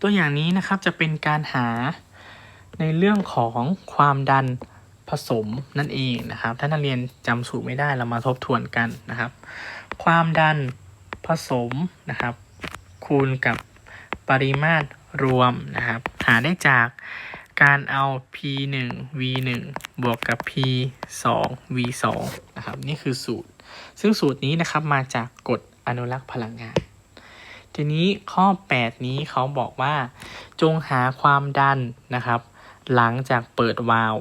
ตัวอย่างนี้นะครับจะเป็นการหาในเรื่องของความดันผสมนั่นเองนะครับ ถ้านักเรียนจำสูตรไม่ได้เรามาทบทวนกันนะครับ ความดันผสมนะครับ คูณกับปริมาตรรวมนะครับ หาได้จากการเอา p 1 v 1บวกกับ p 2 v 2นะครับ นี่คือสูตร ซึ่งสูตรนี้นะครับมาจากกฎอนุรักษ์พลังงาน ทีนี้ข้อ 8 นี้เขาบอกว่า จงหาความดันนะครับ หลังจากเปิดวาล์ว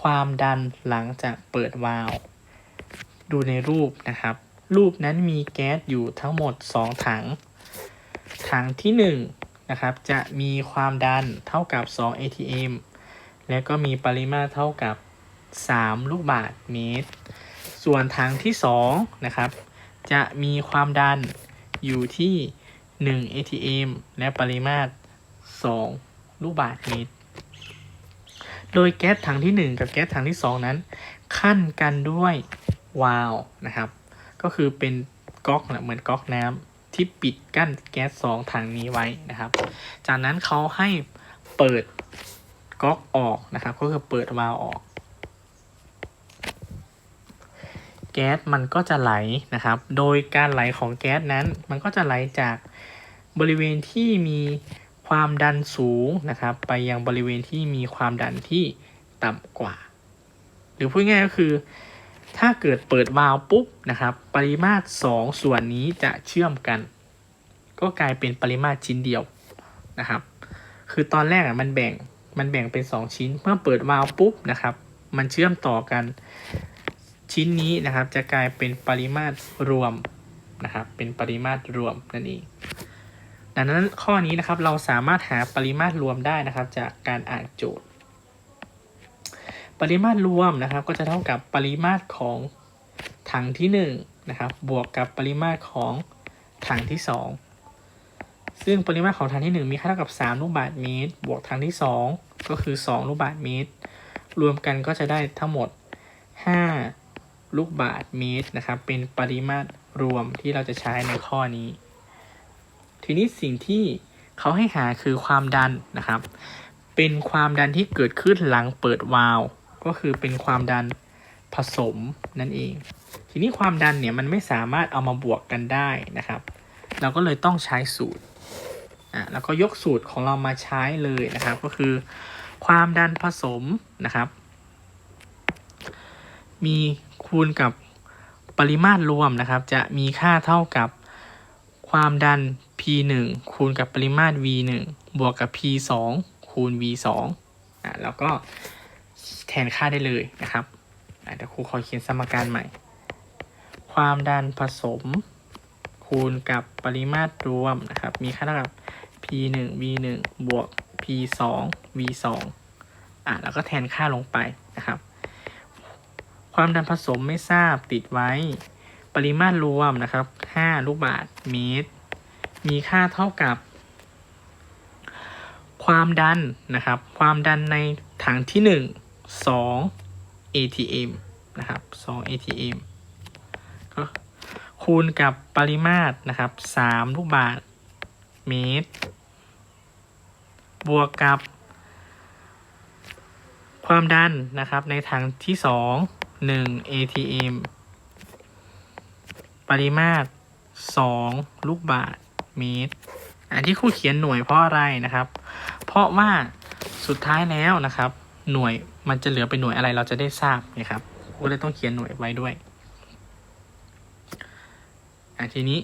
ความดันหลังจากเปิดวาล์วดูในรูปนะครับ รูปนั้นมีแก๊สอยู่ทั้งหมด 2 ถัง ถังที่ 1 นะครับ จะมีความดันเท่ากับ 2 atm และก็มีปริมาตรเท่ากับ 3 ลูกบาศก์เมตร ส่วนถังที่ 2 นะครับ จะมีความดัน อยู่ที่ 1 atm และปริมาตร 2 ลูกบาศก์เมตร โดยแก๊สถังที่ 1 กับแก๊สถังที่ 2 นั้น ขั้นกันด้วยวาล์วนะครับ ก็คือเป็นก๊อกนะเหมือนก๊อกน้ำที่ปิดกั้นแก๊สสองถังนี้ไว้นะครับ จากนั้นเขาให้เปิดก๊อกออกนะครับ ก็คือเปิดวาล์วออก แก๊สมันก็จะไหลนะครับ โดยการไหลของแก๊สนั้น มันก็จะไหลจากบริเวณที่มีความดันสูงนะครับ ไปยังบริเวณที่มีความดันที่ต่ำกว่า หรือพูดง่ายๆก็คือ ถ้าเกิดเปิดวาล์วปุ๊บนะครับ ปริมาตร 2 ส่วนนี้จะเชื่อมกัน ก็กลายเป็นปริมาตรชิ้นเดียวนะครับ คือตอนแรกอะมันแบ่งมันแบ่งเป็น 2 ชิ้น เมื่อเปิดวาล์วปุ๊บนะครับ มันเชื่อมต่อกัน ชิ้นนี้นะครับจะกลายเป็นปริมาตรรวมนะครับเป็นปริมาตรรวมนั่นเองดังนั้นข้อนี้นะครับเราสามารถหาปริมาตรรวมได้นะครับ จากการอ่านโจทย์ ปริมาตรรวมนะครับ ก็จะเท่ากับปริมาตรของถังที่1นงนะครับบวกกับปริมาตรของถังที่ 2 ซึ่งปริมาตรของถังที่ 1 มีค่าเท่ากับ 3 ลูกบาศก์เมตร บวกถังที่ 2 ก็คือ 2 ลูกบาศก์เมตร รวมกันก็จะได้ทั้งหมด 5 ลูกบาศก์เมตรนะครับ เป็นปริมาตรรวมที่เราจะใช้ในข้อนี้ ทีนี้สิ่งที่เขาให้หาคือความดันนะครับ เป็นความดันที่เกิดขึ้นหลังเปิดวาล์วก็คือเป็นความดันผสมนั่นเอง ทีนี้ความดันเนี่ยมันไม่สามารถเอามาบวกกันได้นะครับ เราก็เลยต้องใช้สูตรอะแล้วก็ยกสูตรของเรามาใช้เลยนะครับ ก็คือ ความดันผสมนะครับ มี คูณกับปริมาตรรวมนะครับ จะมีค่าเท่ากับความดัน p 1คูณกับปริมาตร v 1บวกกับ p 2คูณ v 2อะแล้วก็แทนค่าได้เลยนะครับอะเดี๋ยวครูขอเขียนสมการใหม่ ความดันผสม คูณกับปริมาตรรวมนะครับ มีค่าเท่ากับ p 1 v 1บวก p 2 v 2อะแล้วก็แทนค่าลงไปนะครับ ความดันผสมไม่ทราบติดไว้ ปริมาตรรวมนะครับ 5 ลูกบาศก์เมตร มีค่าเท่ากับ ความดันนะครับ ความดันในถังที่ 1 2 atm นะครับ 2 atm ก็คูณกับปริมาตรนะครับ 3 ลูกบาศก์เมตร บวกกับ ความดันนะครับในถังที่ 2 1 atm ปริมาตร2ลูกบาศก์เมตร อันที่ครูเขียนหน่วยเพราะอะไรนะครับ เพราะว่าสุดท้ายแล้วนะครับ หน่วยมันจะเหลือเป็นหน่วยอะไรเราจะได้ทราบนะครับครูเลยต้องเขียนหน่วยไว้ด้วยอันทีนี้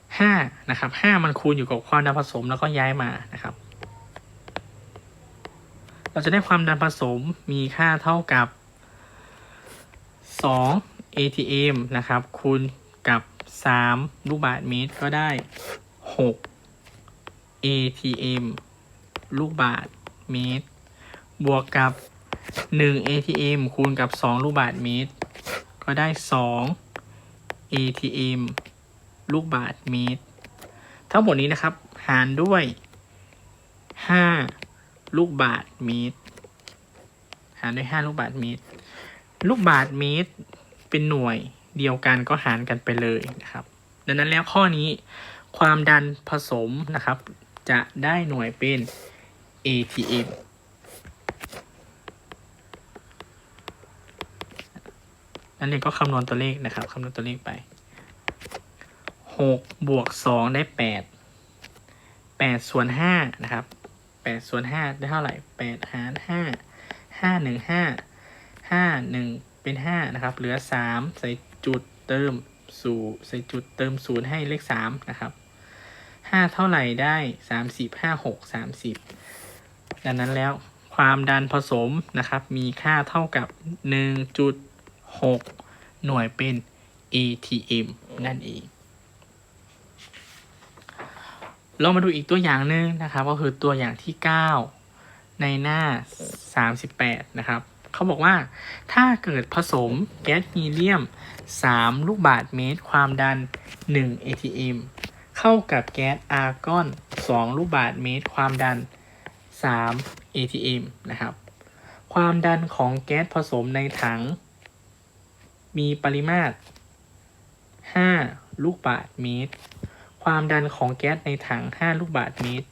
5นะครับ5มันคูณอยู่กับความดันผสมแล้วก็ย้ายมานะครับ เราจะได้ความดันผสมมีค่าเท่ากับ 2 atm นะครับ คูณกับ 3 ลูกบาศก์เมตรก็ได้ 6 atm ลูกบาศก์เมตร บวกกับ 1 atm คูณกับ 2 ลูกบาศก์เมตร ก็ได้ 2 atm ลูกบาศก์เมตร ทั้งหมดนี้นะครับ หารด้วย 5 ลูกบาศก์เมตร หารด้วย 5 ลูกบาศก์เมตร ลูกบาศก์เมตรเป็นหน่วยเดียวกันก็หารกันไปเลยนะครับ ดังนั้นแล้วข้อนี้ความดันผสมนะครับ จะได้หน่วยเป็น ATM นั่นเองก็คำนวณตัวเลขนะครับคำนวณตัวเลขไปหกบวกสองได้แปดแปดส่วนห้านะครับแปดส่วนห้าได้เท่าไหร่แปดหารห้าห้า หนึ่งห้าหนึ่งเป็นห้านะครับ เหลือสามใส่จุดเติมศูนย์ใส่จุดเติมศูนย์ให้เลขสามนะครับห้าเท่าไหร่ได้สามสิบห้าหกสามสิบดังนั้นแล้วความดันผสมนะครับ มีค่าเท่ากับหนึ่งจุดหกหน่วยเป็น ATM นั่นเองเรามาดูอีกตัวอย่างหนึ่งนะครับ ก็คือตัวอย่างที่ 9 ในหน้า 38 นะครับ เขาบอกว่า ถ้าเกิดผสมแก๊สฮีเลียม 3 ลูกบาศก์เมตร ความดัน 1 ATM เข้ากับแก๊สอาร์กอน 2 ลูกบาศก์เมตร ความดัน 3 ATM นะครับ ความดันของแก๊สผสมในถัง มีปริมาตร 5 ลูกบาศก์เมตร ความดันของแก๊สในถัง 5 ลูกบาศก์เมตร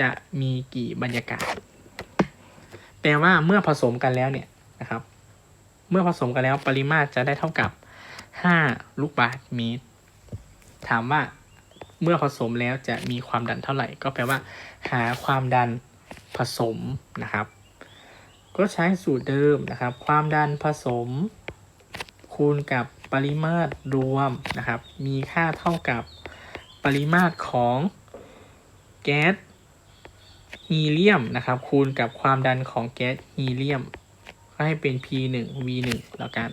จะมีกี่บรรยากาศ แปลว่าเมื่อผสมกันแล้วเนี่ยนะครับ เมื่อผสมกันแล้วปริมาตรจะได้เท่ากับ 5 ลูกบาศก์เมตร ถามว่าเมื่อผสมแล้วจะมีความดันเท่าไหร่ ก็แปลว่า หาความดันผสมนะครับ ก็ใช้สูตรเดิมนะครับ ความดันผสม คูณกับปริมาตรรวมนะครับ มีค่าเท่ากับปริมาตรของแก๊ส ฮีเลียมนะครับ คูณกับความดันของแก๊สฮีเลียม ก็ให้เป็น P 1 V 1แล้วกัน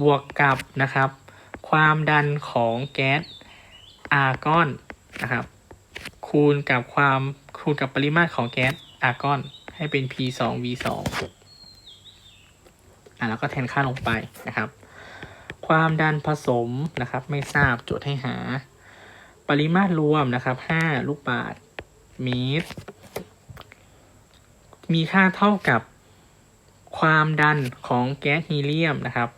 บวกกับนะครับ ความดันของแก๊สอาร์กอนนะครับ คูณกับความคูณกับปริมาตรของแก๊สอาร์กอน ให้เป็น P 2 V 2อะแล้วก็แทนค่าลงไปนะครับ ความดันผสมนะครับไม่ทราบโจทย์ให้หา ปริมาตรรวมนะครับ 5 ลูกบาศก์เมตร มีค่าเท่ากับความดันของแก๊สฮีเลียมนะครับ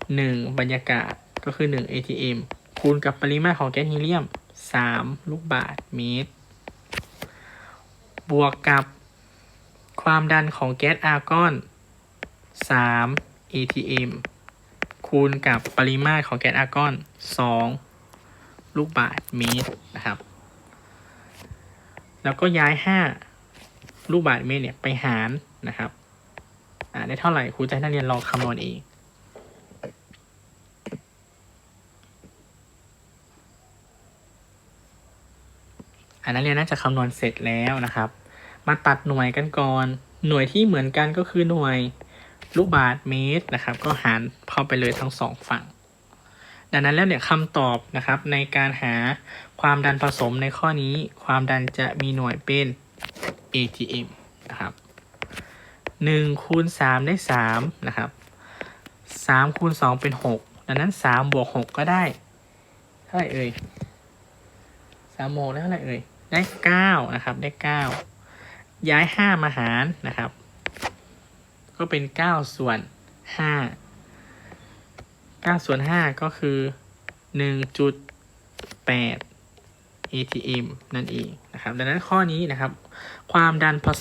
1 บรรยากาศก็คือ 1 ATM คูณกับปริมาตรของแก๊สฮีเลียม 3 ลูกบาศก์เมตร บวกกับความดันของแก๊สอาร์กอน 3 ATM คูณกับปริมาตรของแก๊สอาร์กอน 2 ลูกบาศก์เมตรนะครับ แล้วก็ย้าย 5 ลูกบาศก์เมตรเนี่ยไปหารนะครับอ่าได้เท่าไหร่ครูจะให้นักเรียนลองคำนวณเองอันนักเรียนน่าจะคำนวณเสร็จแล้วนะครับ มาตัดหน่วยกันก่อน หน่วยที่เหมือนกันก็คือหน่วยลูกบาศก์เมตรนะครับ ก็หารเข้าไปเลยทั้งสองฝั่ง ดังนั้นแล้วเนี่ยคำตอบนะครับในการหาความดันผสมในข้อนี้ ความดันจะมีหน่วยเป็น ATM นะครับหนึ่งคูณสามได้สามนะครับสามคูณสองเป็นหกดังนั้นสามบวกหกก็ได้เท่าไหร่เอ่ยสามโมงได้เท่าไหร่เอ่ยได้เก้านะครับได้เก้าย้ายห้ามาหารนะครับ ก็เป็นเก้าส่วนห้าเก้าส่วนห้าก็คือหนึ่งจุดแปด ATM นั่นเองนะครับ ดังนั้นข้อนี้นะครับ ความดันผสม